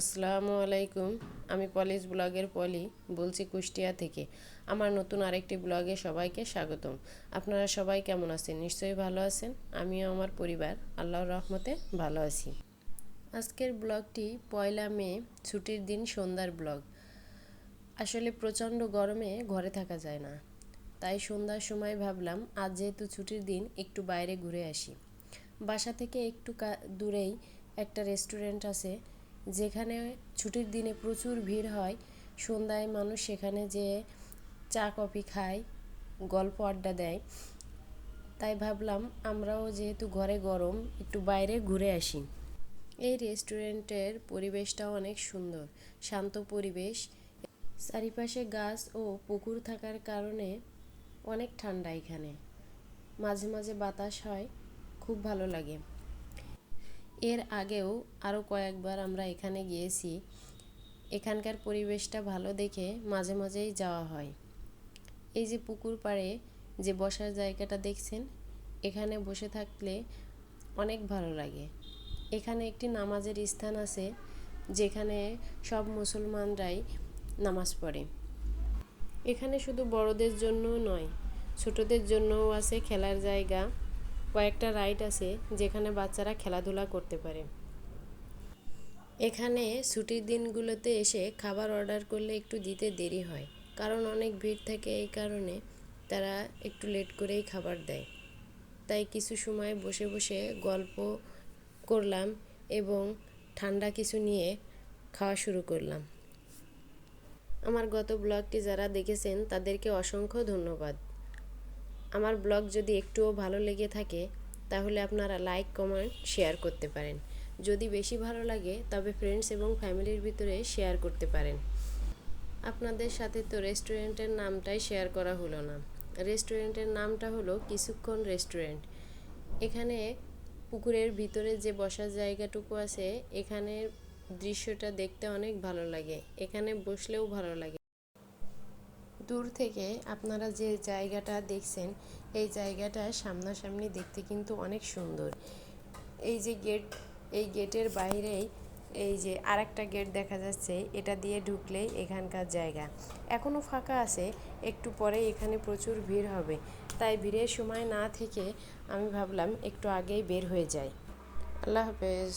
আসসালামু আলাইকুম, আমি পলিশ ব্লগের পলি, বলছি কুষ্টিয়া থেকে। আমার নতুন আরেকটি ব্লগে সবাইকে স্বাগতম। আপনারা সবাই কেমন আছেন? নিশ্চয়ই ভালো আছেন? আমিও আমার পরিবার, আল্লাহর রহমতে ভালো আছি। আজকের ব্লগটি পয়লা মে, ছুটির দিন সন্ধ্যার ব্লগ। আসলে প্রচণ্ড গরমে ঘরে থাকা যায় না। তাই সন্ধ্যার সময় ভাবলাম, আজ যেহেতু ছুটির দিন, একটু বাইরে ঘুরে আসি। বাসা থেকে একটু দূরেই একটা রেস্টুরেন্ট আছে যেখানে ছুটির দিনে প্রচুর ভিড় হয়, সন্ধ্যায় মানুষ সেখানে যে চা, কফি খায়, গল্প আড্ডা দেয়। তাই ভাবলাম আমরাও যেহেতু ঘরে গরম, একটু বাইরে ঘুরে আসি। এই রেস্টুরেন্টের পরিবেশটাও অনেক সুন্দর, শান্ত পরিবেশ। চারিপাশে গাছ ও পুকুর থাকার কারণে অনেক ঠান্ডা এখানে। মাঝে মাঝে বাতাস হয়, খুব ভালো লাগে। এর আগেও আরও কয়েকবার আমরা এখানে গিয়েছি। এখানকার পরিবেশটা ভালো দেখে মাঝে মাঝেই যাওয়া হয়। এই যে পুকুর পাড়ে যে বসার জায়গাটা দেখছেন, এখানে বসে থাকলে অনেক ভালো লাগে। এখানে একটি নামাজের স্থান আছে, যেখানে সব মুসলমানরাই নামাজ পড়ে। এখানে শুধু বড়দের জন্য নয়, ছোটদের জন্যও আছে খেলার জায়গা। কয়েকটা রাইড আছে যেখানে বাচ্চারা খেলাধুলা করতে পারে। এখানে ছুটির দিনগুলোতে এসে খাবার অর্ডার করলে একটু দিতে দেরি হয়, কারণ অনেক ভিড় থাকে এই কারণে তারা একটু লেট করেই খাবার দেয়। তাই কিছু সময় বসে বসে গল্প করলাম এবং ঠান্ডা কিছু নিয়ে খাওয়া শুরু করলাম। আমার গত ব্লগটি যারা দেখেছেন তাদেরকে অসংখ্য ধন্যবাদ। আমার ব্লগ যদি একটুও ভালো লেগে থাকে, তাহলে আপনারা লাইক কমেন্ট শেয়ার করতে পারেন। যদি বেশি ভালো লাগে, তবে ফ্রেন্ডস এবং ফ্যামিলির ভিতরে শেয়ার করতে পারেন। আপনাদের সাথে তো রেস্টুরেন্টের নামটাই শেয়ার করা হলো না। রেস্টুরেন্টের নামটা হলো কিছুক্ষণ রেস্টুরেন্ট এখানে পুকুরের ভিতরে যে বসার জায়গাটুকু আছে এখানে দৃশ্যটা দেখতে অনেক ভালো লাগে। এখানে বসলেও ভালো লাগে। দূর থেকে আপনারা যে জায়গাটা দেখছেন, এই জায়গাটা সামনাসামনি দেখতে কিন্তু অনেক সুন্দর। এই যে গেট, এই গেটের বাইরেই এই যে আরেকটা গেট দেখা যাচ্ছে, এটা দিয়ে ঢুকলেই এখানকার জায়গা। এখনও ফাঁকা আছে, একটু পরে এখানে প্রচুর ভিড় হবে। তাই ভিড়ের সময় না থেকে আমি ভাবলাম একটু আগেই বের হয়ে যাই। আল্লাহ হাফেজ।